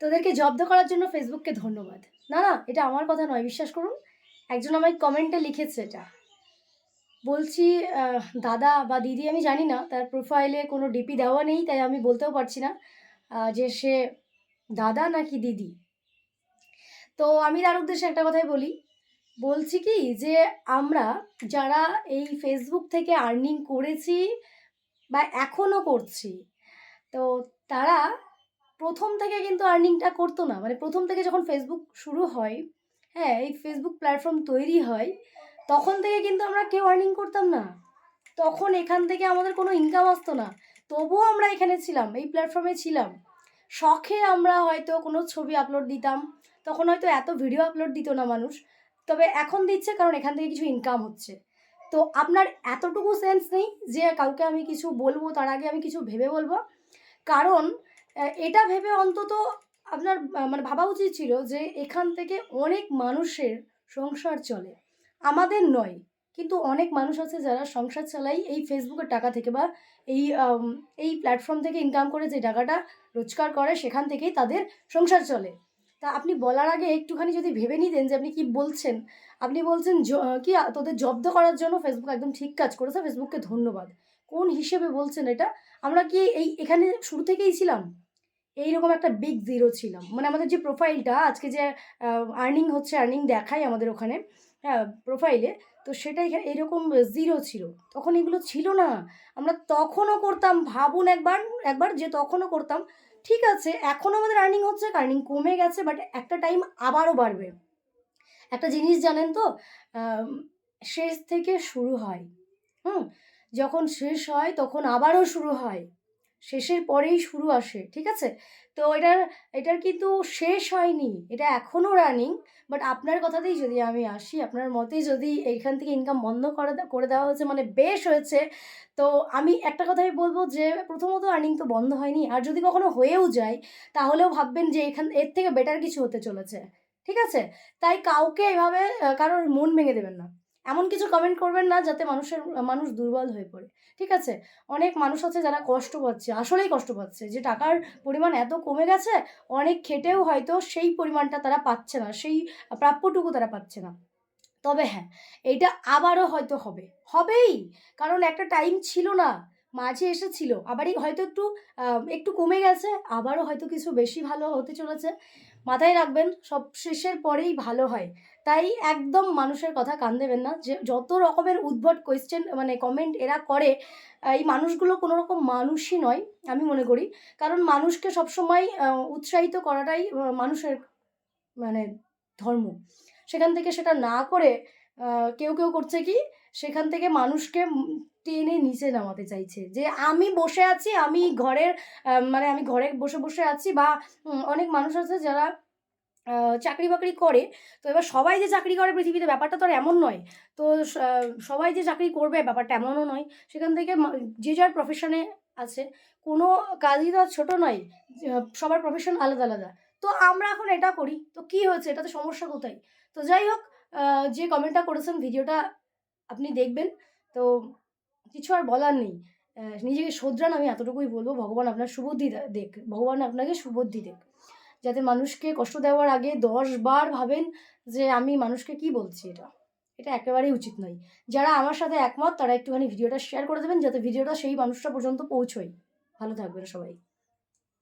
তোদেরকে জব্দ করার জন্য ফেসবুককে ধন্যবাদ। না না, এটা আমার কথা নয়, বিশ্বাস করুন। একজন আমায় কমেন্টে লিখেছে এটা। বলছি দাদা বা দিদি, আমি জানি না, তার প্রোফাইলে কোনো ডিপি দেওয়া নেই, তাই আমি বলতেও পারছি না যে সে দাদা নাকি দিদি। তো আমি তার উদ্দেশ্যে একটা কথাই বলি। বলছি কি, যে আমরা যারা এই ফেসবুক থেকে আর্নিং করেছি বা এখনও করছি, তো তারা প্রথম থেকে কিন্তু আর্নিংটা করতো না। মানে প্রথম থেকে যখন ফেসবুক শুরু হয় হ্যাঁ এই ফেসবুক প্ল্যাটফর্ম তৈরি হয়, তখন থেকে কিন্তু আমরা কেউ আর্নিং করতাম না। তখন এখান থেকে আমাদের কোনো ইনকাম আসতো না। তবুও আমরা এখানে ছিলাম, এই প্ল্যাটফর্মে ছিলাম। শখে আমরা হয়তো কোনো ছবি আপলোড দিতাম, তখন হয়তো এত ভিডিও আপলোড দিত না মানুষ। তবে এখন দিচ্ছে কারণ এখান থেকে কিছু ইনকাম হচ্ছে। তো আপনার এতটুকু সেন্স নেই যে কাউকে আমি কিছু বলব, তার আগে আমি কিছু ভেবে বলব। কারণ এটা ভেবে অন্তত আপনার মানে ভাবা উচিত ছিল যে এখান থেকে অনেক মানুষের সংসার চলে। আমাদের নয়, কিন্তু অনেক মানুষ আছে যারা সংসার চালাই এই ফেসবুকের টাকা থেকে বা এই এই প্ল্যাটফর্ম থেকে ইনকাম করে যে টাকাটা রোজগার করে সেখান থেকেই তাদের সংসার চলে। তা আপনি বলার আগে একটুখানি যদি ভেবে নিতেন যে আপনি কি বলছেন? আপনি বলছেন কি তোদের জব্দ করার জন্য ফেসবুক একদম ঠিক কাজ করেছে ফেসবুককে ধন্যবাদ। কোন হিসেবে বলছেন এটা? আমরা কি এই, এখানে শুরু থেকেই ছিলাম? এইরকম একটা বিগ জিরো ছিলাম। মানে আমাদের যে প্রোফাইলটা আজকে যে আর্নিং হচ্ছে আর্নিং দেখায় আমাদের ওখানে হ্যাঁ প্রোফাইলে তো সেটা এখা- এরকম জিরো ছিল। তখন এগুলো ছিল না। আমরা তখনও করতাম, ভাবুন একবার একবার যে তখনও করতাম, ঠিক আছে এখনও আমাদের আর্নিং হচ্ছে আর্নিং কমে গেছে বাট একটা টাইম আবারও বাড়বে। একটা জিনিস জানেন তো শেষ থেকে শুরু হয়। হুম, যখন শেষ হয়, তখন আবারও শুরু হয়। শেষের পরেই শুরু আসে, ঠিক আছে? তো এটার এটার কিন্তু শেষ হয়নি, এটা এখনও রানিং বাট আপনার কথাতেই যদি আমি আসি, আপনার মতেই যদি এইখান থেকে ইনকাম বন্ধ করে করে দেওয়া হয়েছে মানে বেশ হয়েছে, তো আমি একটা কথাই বলব যে প্রথমত আর্নিং তো বন্ধ হয়নি, আর যদি কখনো হয়েও যায়, তাহলেও ভাববেন যে এখান, এর থেকে বেটার কিছু হতে চলেছে, ঠিক আছে? তাই কাউকে এভাবে কারোর মন ভেঙে দেবেন না। এমন কিছু কমেন্ট করবেন না যাতে মানুষের, মানুষ দুর্বল হয়ে পড়ে। ঠিক আছে? অনেক মানুষ আছে যারা কষ্ট পাচ্ছে, আসলেই কষ্ট পাচ্ছে। যে টাকার পরিমাণ এত কমে গেছে, অনেক খেটেও হয়তো সেই পরিমাণটা তারা পাচ্ছে না, সেই প্রাপ্যটুকু তারা পাচ্ছে না। তবে হ্যাঁ এটা আবারও হয়তো হবে। হবেই! কারণ একটা টাইম ছিল না। মাঝে এসেছিল। আবারই হয়তো একটু একটু কমে গেছে, আবারও হয়তো কিছু বেশি ভালো হতে চলেছে। মাথায় রাখবেন, সব শেষের পরেই ভালো হয়। তাই একদম মানুষের কথা কান দেবেন না, যে যত রকমের উদ্ভট কোয়েশ্চেন মানে কমেন্ট এরা করে এই মানুষগুলো কোনো রকম মানুষই নয়, আমি মনে করি। কারণ মানুষকে সবসময় উৎসাহিত করাটাই মানুষের মানে ধর্ম। সেখান থেকে সেটা না করে কেউ কেউ করছে কি, সেখান থেকে মানুষকে টেনে নিচে নামাতে চাইছে। যে আমি বসে আছি, আমি ঘরের মানে আমি ঘরে বসে বসে আছি বা অনেক মানুষ আছে যারা চাকরি বাকরি করে। তো এবার সবাই যে চাকরি করে পৃথিবীতে, ব্যাপারটা তো আর এমন নয়। তো সবাই যে চাকরি করবে, ব্যাপারটা এমনও নয়। সেখান থেকে যে যার প্রফেশনে আছে, কোনো কাজই তো আর ছোটো নয় সবার প্রফেশন আলাদা আলাদা। তো আমরা এখন এটা করি। তো কি হয়েছে? এটাতে সমস্যা কোথায়? তো যাই হোক যে কমেন্টটা করেছেন ভিডিওটা আপনি দেখবেন। তো কিছু আর বলার নেই। নিজেকে শোধরান আমি এতটুকুই বলব। ভগবান আপনার সুবুদ্ধি দেখ, ভগবান আপনাকে সুবুদ্ধি দেখ। যাতে মানুষকে কষ্ট দেওয়ার আগে দশ বার ভাবেন যে আমি মানুষকে কি বলছি এটা। এটা একেবারেই উচিত নয়। যারা আমার সাথে একমত, তারা একটুখানি ভিডিওটা শেয়ার করে দেবেন, যাতে ভিডিওটা সেই মানুষটা পর্যন্ত পৌঁছয়। ভালো থাকবেন সবাই।